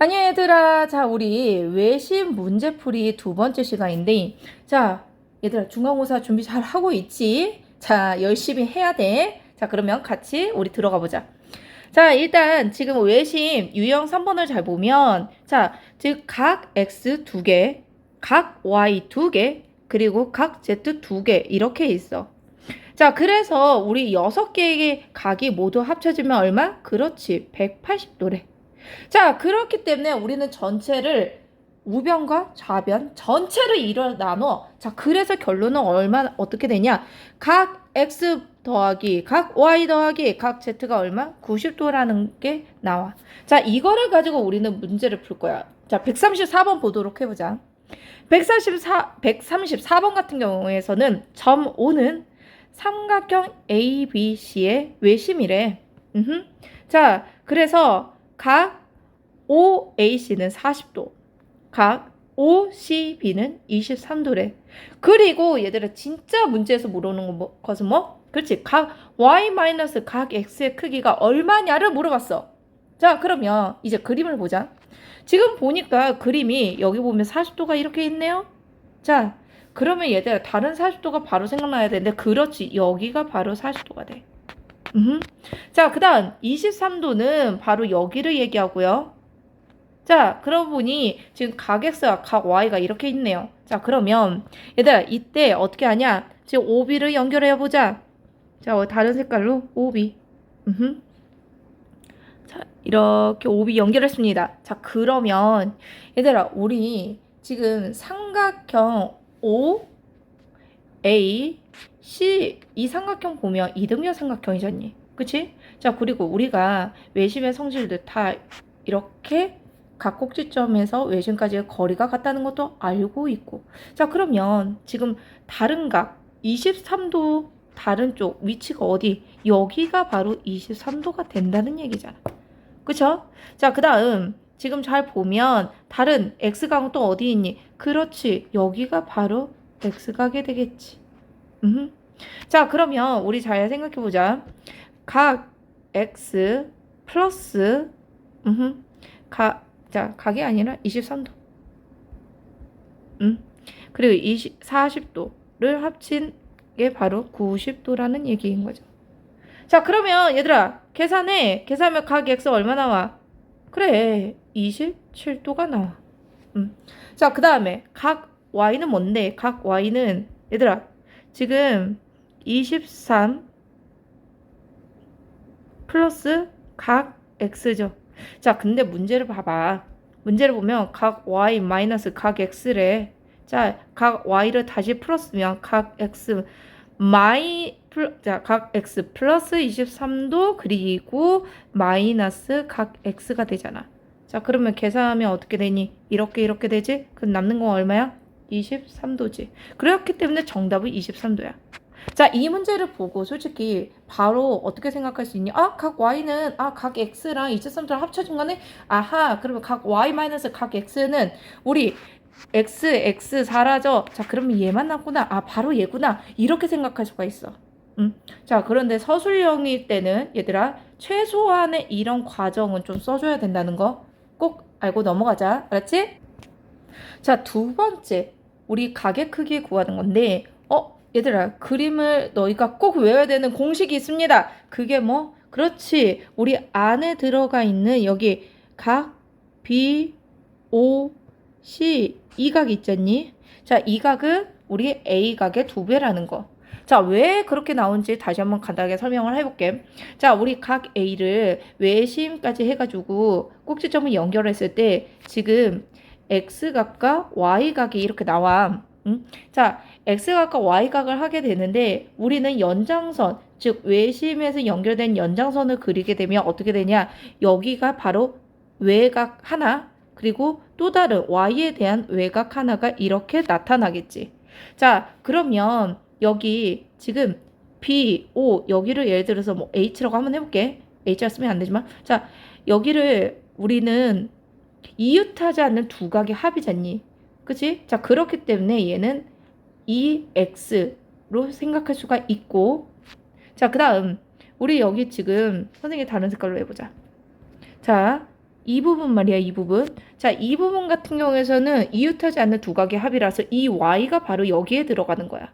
아니 얘들아 자 우리 외신 문제풀이 두 번째 시간인데 자 얘들아 중간고사 준비 잘 하고 있지? 자 열심히 해야 돼. 자 그러면 같이 우리 들어가 보자. 자 일단 지금 외심 유형 3번을 잘 보면 자즉 각 x 두 개, 각 y 두 개, 그리고 각 z 두개 이렇게 있어. 자 그래서 우리 여섯 개의 각이 모두 합쳐지면 얼마? 그렇지 180도래. 자, 그렇기 때문에 우리는 전체를 우변과 좌변 전체를 이로 나눠. 자, 그래서 결론은 얼마 어떻게 되냐? 각 x 더하기 각 y 더하기 각 z가 얼마? 90도라는 게 나와. 자, 이거를 가지고 우리는 문제를 풀 거야. 자, 134번 보도록 해 보자. 134, 134번 같은 경우에서는 점 5는 삼각형 ABC의 외심이래. 음흠. 자, 그래서 각 OAC는 40도, 각 OCB는 23도래. 그리고 얘들아 진짜 문제에서 물어보는 거 뭐, 것은 뭐? 그렇지. 각 Y 마이너스 각 X의 크기가 얼마냐를 물어봤어. 자, 그러면 이제 그림을 보자. 지금 보니까 그림이 여기 보면 40도가 이렇게 있네요. 자, 그러면 얘들아 다른 40도가 바로 생각나야 되는데 그렇지. 여기가 바로 40도가 돼. 음. 자, 그 다음 23도는 바로 여기를 얘기하고요. 자, 그러고 보니 지금 각 X와 각 Y가 이렇게 있네요. 자, 그러면 얘들아 이때 어떻게 하냐? 지금 OB를 연결해 보자. 자, 어, 다른 색깔로 OB. 음. 자, 이렇게 OB 연결했습니다. 자, 그러면 얘들아 우리 지금 삼각형 O A C 이 삼각형 보면 이등변 삼각형이잖니. 그치? 자, 그리고 우리가 외심의 성질들 다 이렇게 각 꼭지점에서 외심까지의 거리가 같다는 것도 알고 있고. 자, 그러면 지금 다른 각 23도 다른 쪽 위치가 어디? 여기가 바로 23도가 된다는 얘기잖아. 그쵸? 자, 그 다음 지금 잘 보면 다른 x각은 또 어디 있니? 그렇지. 여기가 바로 x각이 되겠지. 음. 자, 그러면 우리 잘 생각해 보자. 각 x 플러스 음. 각 자, 각이 아니라 23도. 음. 그리고 20, 40도를 합친 게 바로 90도라는 얘기인 거죠. 자, 그러면 얘들아, 계산해. 계산하면 각 x 얼마 나와? 그래, 27도가 나와. 음. 자, 그 다음에 각 y는 뭔데? 각 y는 얘들아, 지금 23 플러스 각 x죠. 자, 근데 문제를 봐봐. 문제를 보면 각 y 마이너스 각 x래. 자, 각 y를 다시 풀었으면 각 x 마이 플, 자, 각 x 플러스 23도 그리고 마이너스 각 x가 되잖아. 자, 그러면 계산하면 어떻게 되니? 이렇게 이렇게 되지? 그럼 남는 건 얼마야? 23도지. 그렇기 때문에 정답은 23도야. 자, 이 문제를 보고 솔직히 바로 어떻게 생각할 수 있니? 아, 각 y는 아, 각 x랑 23도랑 합쳐진 거네. 아하, 그러면 각 y 각 x는 우리 x x 사라져. 자, 그러면 얘만 남구나. 아, 바로 얘구나. 이렇게 생각할 수가 있어. 음. 자, 그런데 서술형일 때는 얘들아 최소한의 이런 과정은 좀 써줘야 된다는 거 꼭 알고 넘어가자. 알았지? 자, 두 번째. 우리 가게 크기 구하는 건데, 어, 얘들아, 그림을 너희가 꼭 외워야 되는 공식이 있습니다. 그게 뭐? 그렇지. 우리 안에 들어가 있는 여기 각, B, O, C, 이각 있잖니? 자, 이 각은 우리 A 각의 두 배라는 거. 자, 왜 그렇게 나온지 다시 한번 간단하게 설명을 해볼게. 자, 우리 각 A를 외심까지 해가지고 꼭지점을 연결했을 때 지금 X각과 Y각이 이렇게 나와. 응? 자, X각과 Y각을 하게 되는데 우리는 연장선, 즉 외심에서 연결된 연장선을 그리게 되면 어떻게 되냐? 여기가 바로 외각 하나, 그리고 또 다른 Y에 대한 외각 하나가 이렇게 나타나겠지. 자, 그러면 여기 지금 B, O 여기를 예를 들어서 뭐 H라고 한번 해볼게. H가 쓰면 안 되지만 자 여기를 우리는 이웃하지 않는 두 각의 합이잖니. 그치? 자 그렇기 때문에 얘는 EX로 생각할 수가 있고 자 그 다음 우리 여기 지금 선생님이 다른 색깔로 해보자. 자 이 부분 말이야, 이 부분. 자, 이 부분 같은 경우에서는 이웃하지 않는 두 각의 합이라서 이 y가 바로 여기에 들어가는 거야.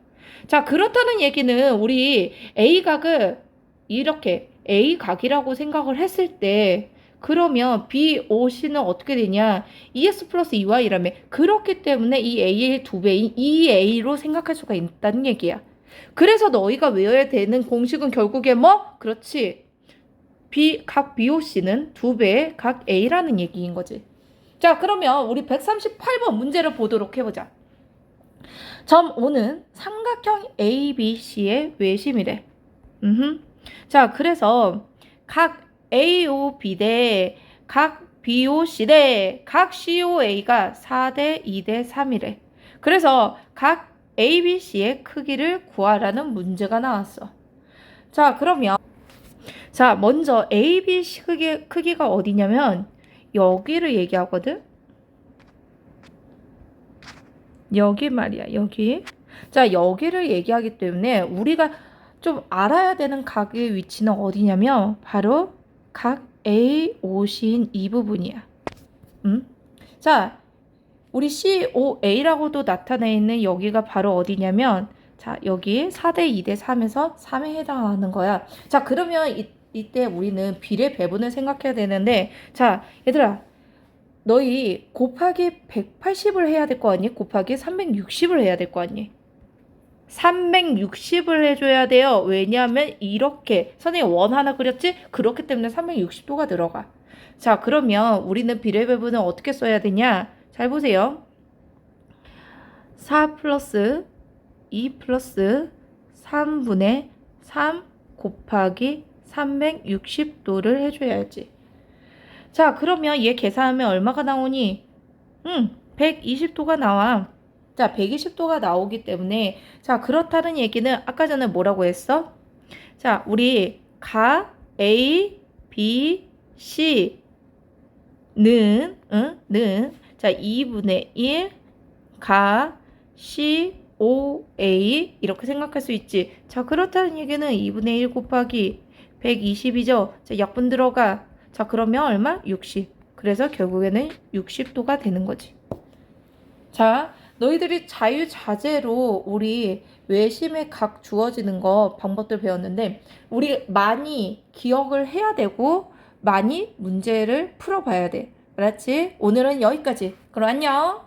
자, 그렇다는 얘기는 우리 a 각을 이렇게 a 각이라고 생각을 했을 때 그러면 b o c는 어떻게 되냐? 2x 플러스 2y라며. 그렇기 때문에 이 a의 두 배인 2a로 생각할 수가 있다는 얘기야. 그래서 너희가 외워야 되는 공식은 결국에 뭐? 그렇지. B, 각 BOC는 두 배의 각 A라는 얘기인 거지. 자, 그러면 우리 138번 문제를 보도록 해보자. 점 5는 삼각형 ABC의 외심이래. 음흠. 자, 그래서 각 AOB 대 각 BOC 대각 COA가 4대 2대 3이래. 그래서 각 ABC의 크기를 구하라는 문제가 나왔어. 자, 그러면 자, 먼저 ABC 크기, 크기가 어디냐면 여기를 얘기하거든. 여기 말이야, 여기. 자, 여기를 얘기하기 때문에 우리가 좀 알아야 되는 각의 위치는 어디냐면 바로 각 A, OC인 이 부분이야. 음? 자, 우리 COA라고도 나타내 있는 여기가 바로 어디냐면 자, 여기 4대 2대 3에서 3에 해당하는 거야. 자, 그러면 이, 이때 우리는 비례 배분을 생각해야 되는데 자, 얘들아. 너희 곱하기 180을 해야 될 거 아니? 곱하기 360을 해야 될 거 아니? 360을 해줘야 돼요. 왜냐하면 이렇게 선생님 원 하나 그렸지? 그렇기 때문에 360도가 들어가. 자, 그러면 우리는 비례 배분을 어떻게 써야 되냐? 잘 보세요. 4 플러스 2 플러스 3분의 3 곱하기 360도를 해줘야지. 자, 그러면 얘 계산하면 얼마가 나오니? 응, 120도가 나와. 자, 120도가 나오기 때문에 자, 그렇다는 얘기는 아까 전에 뭐라고 했어? 자, 우리 가 A, B, C 는, 응? 는, 자, 2분의 1, 가, C, O, A, 이렇게 생각할 수 있지. 자, 그렇다는 얘기는 2분의 1 곱하기 120이죠. 자, 약분 들어가. 자, 그러면 얼마? 60. 그래서 결국에는 60도가 되는 거지. 자, 너희들이 자유자재로 우리 외심의 각 주어지는 거 방법들 배웠는데, 우리 많이 기억을 해야 되고, 많이 문제를 풀어봐야 돼. 알았지? 오늘은 여기까지. 그럼 안녕!